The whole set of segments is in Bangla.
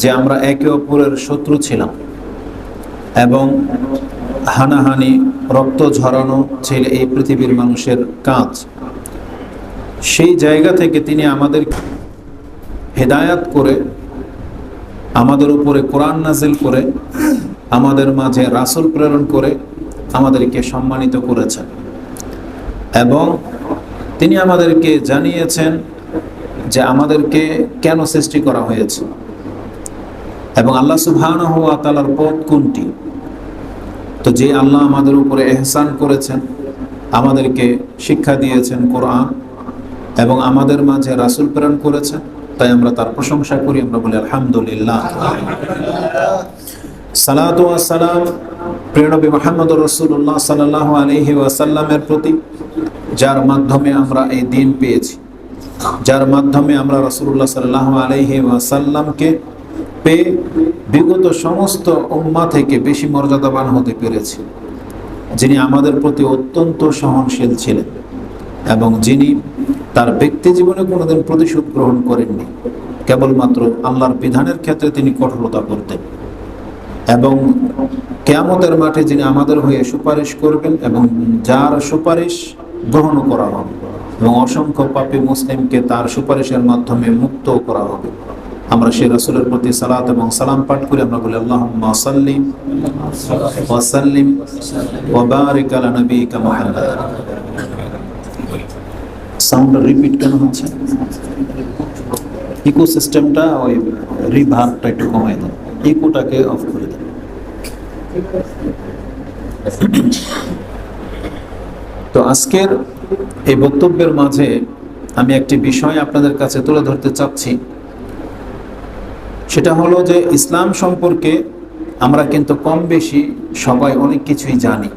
যে আমরা একে অপরের শত্রু ছিলাম এবং হানাহানি, রক্ত ঝরানো ছিল এই পৃথিবীর মানুষের কাজ। সেই জায়গা থেকে তিনি আমাদের হেদায়াত করে, আমাদের উপরে কোরআন নাজিল করে, আমাদের মাঝে রাসুল প্রেরণ করে আমাদেরকে সম্মানিত করেছেন। এবং তিনি আমাদেরকে জানিয়েছেন যে আমাদেরকে কেন সৃষ্টি করা হয়েছে। এবং আল্লাহ সুবহান হওয়া তালার পথ কোনটি? তো যে আল্লাহ আমাদের উপরে এহসান করেছেন, আমাদেরকে শিক্ষা দিয়েছেন কোরআন, এবং আমাদের মাঝে রাসুল প্রেরণ করেছেন, তাই আমরা তার প্রশংসা করি, আমরা বলি আলহামদুলিল্লাহ। সালাত সালাম প্রিয়নবী মোহাম্মদ রসুল্লাহ সাল্লাহ আলহি ওয়াসাল্লামের প্রতি, যার মাধ্যমে আমরা এই দিন পেয়েছি, যার মাধ্যমে আমরা রসুল্লাহ সাল্লাহ আলহি ওয়াসাল্লামকে পেয়ে বিগত সমস্ত উম্মা থেকে বেশি মর্যাদাবান হতে পেরেছি, যিনি আমাদের প্রতি অত্যন্ত সহনশীল ছিলেন এবং যিনি তার ব্যক্তি জীবনে কোনোদিন প্রতিশোধ গ্রহণ করেননি, কেবলমাত্র আল্লাহর বিধানের ক্ষেত্রে তিনি কঠোরতা করতেন এবং কেয়ামতের মাঠে যিনি আমাদের হয়ে সুপারিশ করবেন এবং যার সুপারিশ গ্রহণ করা হবে এবং অসংখ্য পাপী মুসলিমকে তার সুপারিশের মাধ্যমে মুক্ত করা হবে। আমরা সেই রাসুলের প্রতি সালাত এবং সালাম পাঠ করি, আমরা বলি আল্লাহ সাল্লিম ওয়াসাল্লিম ওয়াবারিক আলা নবিকা মুহাম্মদ। সাউন্ড রিপিট কেন হচ্ছে? ইকো সিস্টেমটা ওই রিভার্বটা একটু কমাই দেন। ইকোটাকে অফ করে দেন। তো আজকের এই বক্তব্যের মাঝে আমি একটি বিষয় আপনাদের কাছে তুলে ধরতে চাচ্ছি। সেটা হলো যে ইসলাম সম্পর্কে আমরা কিন্তু কম বেশি সবাই অনেক কিছুই জানি।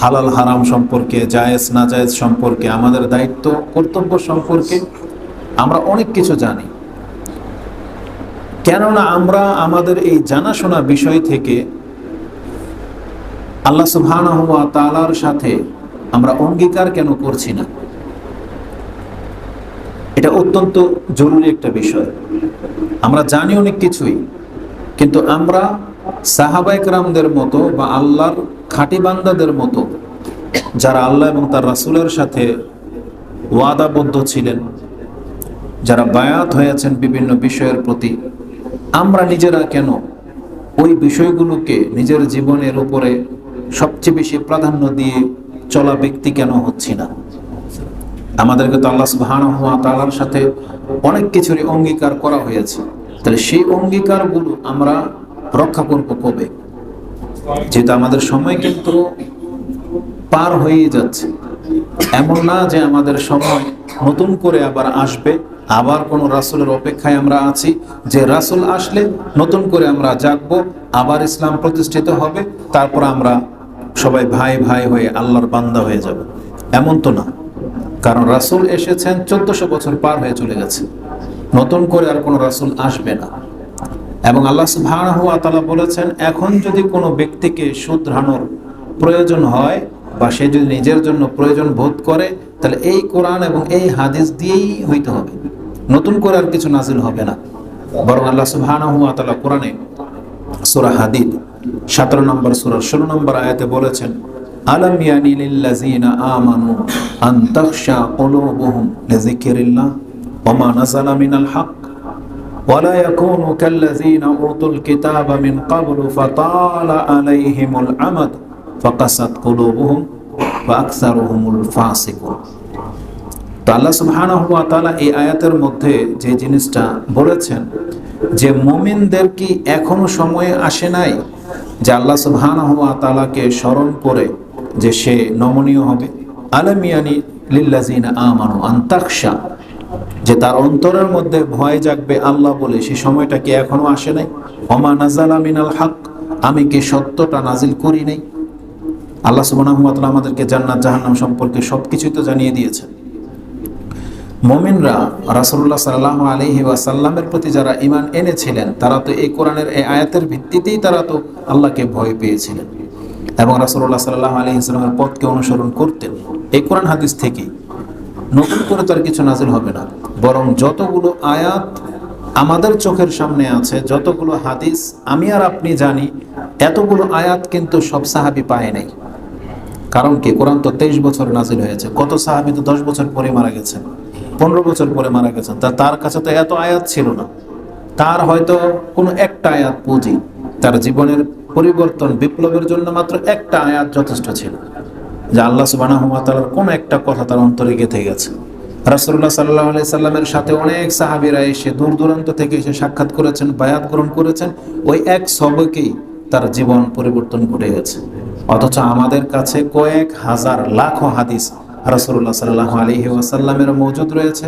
হালাল হারাম সম্পর্কে, জায়েজ না জায়েজ সম্পর্কে, আমাদের দায়িত্ব, কর্তব্য সম্পর্কে আমরা অনেক কিছু জানি। কেননা আমরা আমাদের এই জানাশোনা বিষয় থেকে আল্লাহ সুবহানাহ ওয়া তাআলার সাথে আমরা অঙ্গীকার কেন করছি না? এটা অত্যন্ত জরুরি একটা বিষয়। আমরা জানি অনেক কিছুই, কিন্তু আমরা সাহাবাইকরামদের মতো বা আল্লাহর খাঁটি বান্দাদের মতো, যারা আল্লাহ এবং তার রাসুলের সাথে ওয়াদাবদ্ধ ছিলেন, যারা বায়াত হয়েছেন বিভিন্ন বিষয়ের প্রতি, আমরা নিজেরা কেন ওই বিষয়গুলোকে নিজের জীবনের উপরে সবচেয়ে বেশি প্রাধান্য দিয়ে চলা ব্যক্তি কেন হচ্ছি না? আমাদেরকে তো আল্লাহ সুবহান হওয়া তালার সাথে অনেক কিছুরই অঙ্গীকার করা হয়েছে। তাহলে সেই অঙ্গীকারগুলো আমরা রক্ষা করব কবে? যেহেতু আমাদের সময় কিন্তু পার হয়ে যাচ্ছে। এমন না যে আমাদের সময় নতুন করে আবার আসবে, আবার কোনো রাসুলের অপেক্ষায় আমরা আছি, যে রাসুল আসলে নতুন করে আমরা জাগবো, আবার ইসলাম প্রতিষ্ঠিত হবে, তারপর আমরা সবাই ভাই ভাই হয়ে আল্লাহর বান্দা হয়ে যাব। এমন তো না। কারণ রাসুল এসেছেন চোদ্দশো বছর পার হয়ে চলে গেছে। নতুন করে আর কোনো রাসুল আসবে না। এবং আল্লাহ সুবহানাহু ওয়া তাআলা বলেছেন, এখন যদি কোনো ব্যক্তিকে শুধরানোর প্রয়োজন হয় বা সে যদি নিজের জন্য প্রয়োজন বোধ করে, তাহলে এই কোরআন এবং এই হাদিস দিয়েই হইতে হবে। নতুন করে আর কিছু নাজিল হবে না। বরং আল্লাহ তাআলা কোরআনে সূরা হাদিদ 17 নম্বর সূরা 16 নম্বর আয়াতে বলেছেন আলাম ইয়ানি লিল্লাযিনা আমানু আন তাখশা কুলুবুহুম লিযিকরিল্লাহ ওয়া মা নাযালা মিনাল হক ولا يكونوا كالذين أوتوا الكتاب من قبل فطال عليهم العمد فقست قلوبهم وأكثرهم الفاسقون তো আল্লাহ সুবহানাহু ওয়া তাআলা এই আয়াতের মধ্যে যে জিনিসটা বলেছেন যে মুমিনদের কি এখনো সময় আসে নাই যে আল্লাহ সুবহানাহু ওয়া তাআলাকে স্মরণ করে যে সে নমনীয় হবে। আলামিয়ানি লিল্লাযিনা আমানু আন্তাকশা যে তার অন্তরের মধ্যে ভয় জাগবে আল্লাহ বলে, সে সময়টা কি এখনও আসে নাই? অমা নাজাল মিনাল হক, আমি কি সত্যটা নাজিল করি নাই? আল্লাহ তাআলা আমাদেরকে জান্নাত, জাহান্নাম সম্পর্কে সবকিছুই তো জানিয়ে দিয়েছেন। মমিনরা রাসূলুল্লাহ সাল্লাল্লাহু আলাইহি ওয়াসাল্লামের প্রতি যারা ঈমান এনেছিলেন, তারা তো এই কোরআনের এই আয়াতের ভিত্তিতেই তারা তো আল্লাহকে ভয় পেয়েছিলেন। এবং রাসুল্লাহ সাল্লাল্লাহু আলাইহি ওয়াসাল্লামের পথকে অনুসরণ করতেন। এই কোরআন হাদিস থেকেই নতুন করে তার কিছু নাজিল হবে না। বরং যতগুলো আয়াত আমাদের চোখের সামনে আছে, যতগুলো হাদিস আমি আর আপনি জানি, এতগুলো আয়াত কিন্তু সব সাহাবি পায় নাই। কারণ কি? কোরআন তো তেইশ বছর নাজিল হয়েছে। কত সাহাবি তো দশ বছর পরে মারা গেছেন, পনেরো বছর পরে মারা গেছেন। তা তার কাছে তো এত আয়াত ছিল না। তার হয়তো কোনো একটা আয়াত পুঁজি তার জীবনের পরিবর্তন বিপ্লবের জন্য মাত্র একটা আয়াত যথেষ্ট ছিল, যে আল্লাহ সুবাহ কোন একটা কথা তার অন্তরে গেঁথে গেছে। রাসুল্লাহ সাল্লাহ আলি সাল্লামের সাথে অনেক সাহাবিরা এসে দূর দূরান্ত থেকে এসে সাক্ষাৎ করেছেন, বায়াত গ্রহণ করেছেন। ওই এক সবকেই তার জীবন পরিবর্তন ঘটে গেছে। অথচ আমাদের কাছে কয়েক হাজার লাখো হাদিস রাসুল্লাহ সাল্লাহ আলহি ওয়াসাল্লামের মজুদ রয়েছে।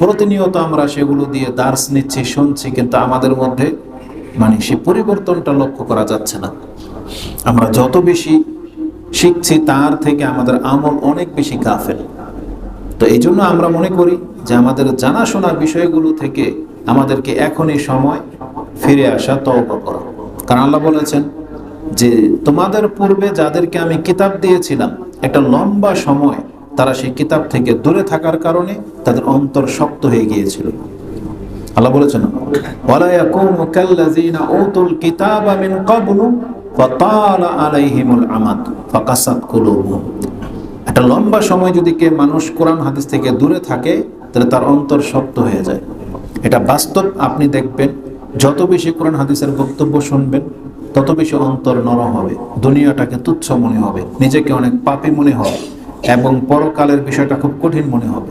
প্রতিনিয়ত আমরা সেগুলো দিয়ে দার্স নিচ্ছি, শুনছি, কিন্তু আমাদের মধ্যে মানে সে পরিবর্তনটা লক্ষ্য করা যাচ্ছে না। আমরা যত বেশি শিখছি, তার থেকে আমাদের আমল অনেক বেশি গাফেল। তো এই জন্য আমরা মনে করি যে আমাদের জানাশোনা বিষয়গুলো থেকে আমাদেরকে এখনই সময় ফিরে আসা, তওবা করা। কারণ আল্লাহ বলেছেন যে, তোমাদের পূর্বে যাদেরকে আমি কিতাব দিয়েছিলাম, একটা লম্বা সময় তারা সেই কিতাব থেকে দূরে থাকার কারণে তাদের অন্তর শক্ত হয়ে গিয়েছিল। আল্লাহ বলেছেন, ওয়ালা উতুল কিতাবা মিন ক্বাবলু ফাতালা আলাইহিমুল আমাদ, ফাকাসাত কুলুবুহুম। একটা লম্বা সময় যদি কে মানুষ কোরআন হাদিস থেকে দূরে থাকে, তাহলে তার অন্তর শক্ত হয়ে যায়। এটা বাস্তব আপনি দেখবেন, যত বেশি কোরআন হাদিসের বক্তব্য শুনবেন, তত বেশি অন্তর নরম হবে, দুনিয়াটাকে তুচ্ছ মনে হবে, নিজেকে অনেক পাপি মনে হবে, এবং পরকালের বিষয়টা খুব কঠিন মনে হবে।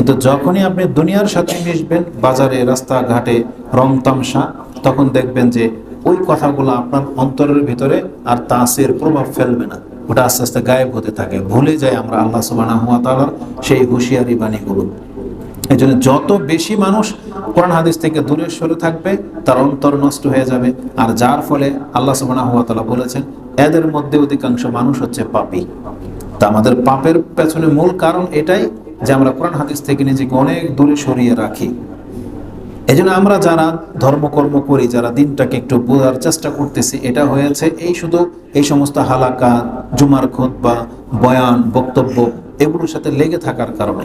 কিন্তু যখনই আপনি দুনিয়ার সাথে মিশবেন, বাজারে, রাস্তাঘাটে রং তামসা তখন দেখবেন যে ওই কথাগুলো আপনার অন্তরের ভিতরে আর তাসের প্রভাব ফেলবে না। ওটা আস্তে আস্তে গায়েব হতে থাকে। ভুলে যায় আমরা আল্লাহ সুবাহ সেই হুঁশিয়ারি বাণীগুলো। এই জন্য যত বেশি মানুষ কোরআন হাদিস থেকে দূরে সরে থাকবে, তার অন্তর নষ্ট হয়ে যাবে। আর যার ফলে আল্লাহ সুবাহ বলেছেন, এদের মধ্যে অধিকাংশ মানুষ হচ্ছে পাপী। তা আমাদের পাপের পেছনে মূল কারণ এটাই যে আমরা কোরআন হাদিস থেকে নিজেকে অনেক দূরে সরিয়ে রাখি। এই আমরা যারা ধর্মকর্ম করি, যারা দিনটাকে একটু বোঝার চেষ্টা করতেছি, এটা হয়েছে এই শুধু এই সমস্ত হালাকা জুমার খোদ বা বয়ান, বক্তব্য, এগুলোর সাথে লেগে থাকার কারণে।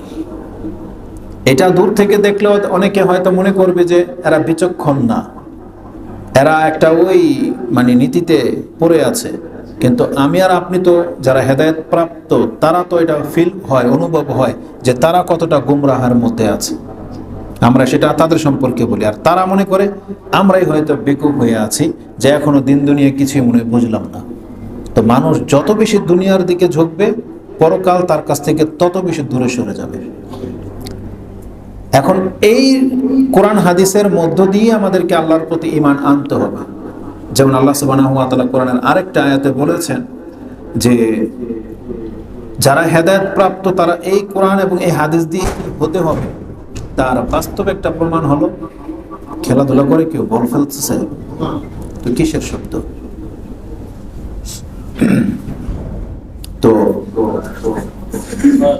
এটা দূর থেকে দেখলেও অনেকে হয়তো মনে করবে যে এরা বিচক্ষণ না। এরা একটা ওই মানে নীতিতে পড়ে আছে। কিন্তু আমি আর আপনি তো যারা হেদায়ত প্রাপ্ত, তারা তো এটা ফিল হয়, অনুভব হয় যে তারা কতটা গুমরাহার মধ্যে আছে। আমরা সেটা তাদের সম্পর্কে বলি। আর তারা মনে করে আমরাই হয়তো বেকুব হয়ে আছি যে এখনও দিন দুনিয়া কিছুই মনে বুঝলাম না। তো মানুষ যত বেশি দুনিয়ার দিকে ঝুঁকবে, পরকাল তার কাছ থেকে তত বেশি দূরে সরে যাবে। এখন এই কোরআন হাদিসের মধ্য দিয়ে আমাদেরকে আল্লাহর প্রতি ইমান আনতে হবে। যেমন আল্লাহ সুবাহ কোরআনের আরেকটা আয়াতে বলেছেন যে, যারা হেদায়ত প্রাপ্ত তারা এই কোরআন এবং এই হাদিস দিয়ে হতে হবে। তার বাস্তব একটা প্রমাণ হলো, খেলাধুলা করে কেউ বল ফেলতেছে, তো কিসের শব্দ তো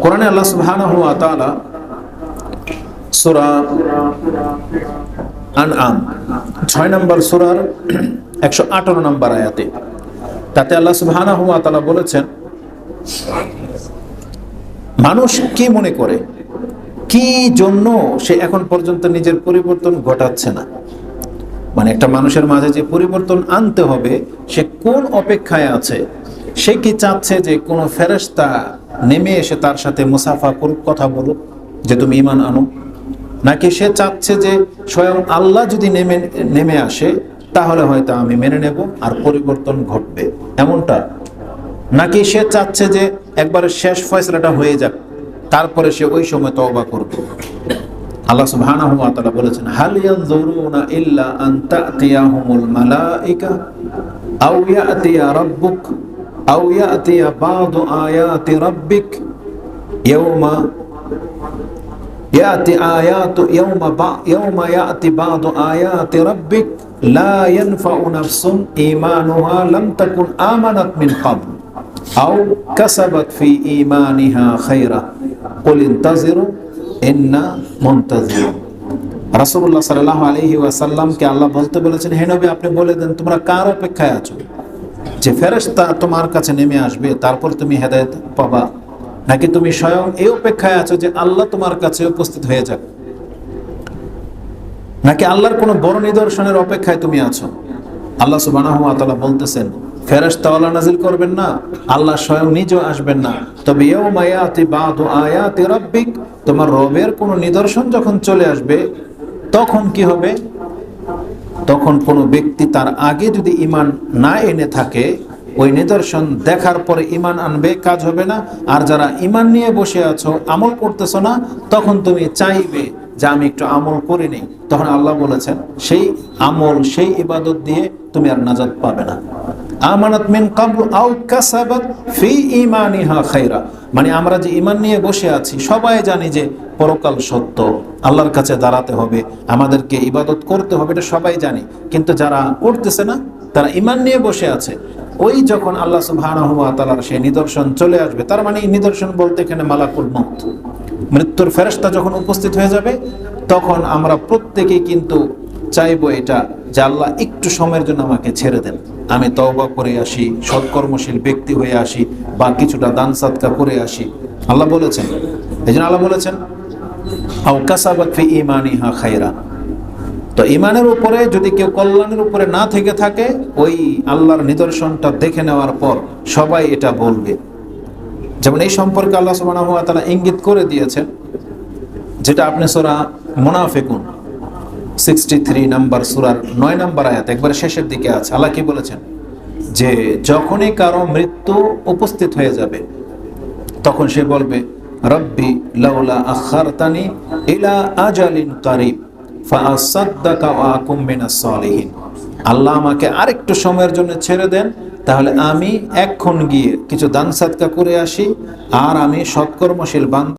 কোরআনে আল্লাহ সুবহানাহু ওয়া তাআলা সূরা আনআম 6 নম্বর সূরার 118 নম্বর আয়াতে। তাতে আল্লাহ সুবহানাহু ওয়া তাআলা বলেছেন, মানুষ কি মনে করে? কি জন্য সে এখন পর্যন্ত নিজের পরিবর্তন ঘটাচ্ছে না? মানে একটা মানুষের মাঝে যে পরিবর্তন আনতে হবে, সে কোন অপেক্ষায় আছে? সে কি চাচ্ছে যে কোনো ফেরেস্তা নেমে এসে তার সাথে মুসাফা করুক, কথা বলুক, যে তুমি ইমান আনো? নাকি সে চাচ্ছে যে স্বয়ং আল্লাহ যদি নেমে নেমে আসে তাহলে হয়তো আমি মেনে নেব আর পরিবর্তন ঘটবে। এমনটা। নাকি সে চাচ্ছে যে একবারে শেষ ফয়সলাটা হয়ে যাক, তারপরে সে ওই সময় তওবা করবে। আল্লাহ সুবহানাহু ওয়া তাআলা বলেছেন, হাল ইয়ানজুরুনা ইল্লা আন তা'তিয়াহুমুল মালাইকা, আও ইয়াতিয়া রাব্বুক, আও ইয়াতিয়া বা'দু আয়াতি রাব্বিক ইয়াওমা ইয়াতি আয়াতু ইয়াওমা বা ইয়াওমা ইয়াতি বা'দু আয়াতি রাব্বিক লা ইয়ানফা'ু নাফসুন ঈমানুহা লাম তাকুন আমানাত মিন ক্বাবল আও কাসাবাত ফি ঈমানিহা খায়রা কুল ইন্তাজিরু ইন্না মুনতাজিরুন রাসূলুল্লাহ সাল্লাল্লাহু আলাইহি ওয়াসাল্লামকে আল্লাহ বলতে বলেছেন, হে নবী, আপনি বলে দেন, তোমরা কার অপেক্ষায় আছো? যে ফেরেশতা তোমার কাছে নেমে আসবে, তারপর তুমি হেদায়েত পাবা। নাকি তুমি স্বয়ং এই অপেক্ষায় আছো যে আল্লাহ তোমার কাছে উপস্থিত হয়ে যাক? নাকি আল্লাহর কোনো বড় নিদর্শনের অপেক্ষায় তুমি আছো? আল্লাহ তাআলা বলতেছেন, ফেরেশতা ওয়ালা নাজিল করবেন না, আল্লাহ স্বয়ং নিজেও আসবেন না। তবে আয়াতি রাব্বিক, তোমার রবের কোনো নিদর্শন যখন চলে আসবে, তখন কি হবে? তখন কোনো ব্যক্তি তার আগে যদি ইমান না এনে থাকে ওই নিদর্শন দেখার পরে ইমান আনবে, কাজ হবে না। আর যারা ইমান নিয়ে বসে আছো, আমল করতেছো না, তখন তুমি চাইবে যে আমি একটু আমল করে নেই। তখন আল্লাহ বলেছেন, সেই আমল, সেই ইবাদত দিয়ে তুমি আর নাজাত পাবে না। আমানত মিন কাবল আও কাসাবাত ফি ইমানিহা খাইরা। মানে আমরা যে ইমান নিয়ে বসে আছি, সবাই জানি যে পরকাল সত্য। আল্লাহর কাছে দাঁড়াতে হবে, আমাদেরকে ইবাদত করতে হবে, এটা সবাই জানি। কিন্তু যারা করতেছে না, তারা ইমান নিয়ে বসে আছে। ওই যখন আল্লাহ তাআলার সেই নিদর্শন চলে আসবে, তার মানে এই নিদর্শন বলতে এখানে মালাকুল মউত। মৃত্যুর ফেরেশতা যখন উপস্থিত হয়ে যাবে, তখন আমরা প্রত্যেকেই কিন্তু চাইব এটা যে আল্লাহ একটু সময়ের জন্য আমাকে ছেড়ে দেন। আমি তওবা করে আসি, সৎকর্মশীল ব্যক্তি হয়ে আসি বা কিছুটা দান সাদকা করে আসি। আল্লাহ বলেছেন। এই জন্য আল্লাহ বলেছেন, আও কাসাবাত ফি ইমানিহা খাইরা তো ইমানের উপরে যদি কেউ কল্যাণের উপরে না থেকে থাকে, ওই আল্লাহর নিদর্শনটা দেখে নেওয়ার পর সবাই এটা বলবে। যেমন এই সম্পর্কে আল্লাহ ওয়া তাআলা ইঙ্গিত করে দিয়েছেন, যেটা আপনি সূরা মুনাফিকুন, সিক্সটি থ্রি নাম্বার সুরার নয় নাম্বার আয়াত, একবার শেষের দিকে আছে। আল্লাহ কি বলেছেন? যে যখনই কারও মৃত্যু উপস্থিত হয়ে যাবে, তখন সে বলবে, রব্বি লাউলা আখারতানি ইলা আজালিন কারিব। আল্লাহ আমাকে আরেকটু সময়ের জন্য ছেড়ে দেন, তাহলে আমি এক্ষণ গিয়ে কিছু দান সাদকা করে আসি, আর আমি সৎকর্মশীল বান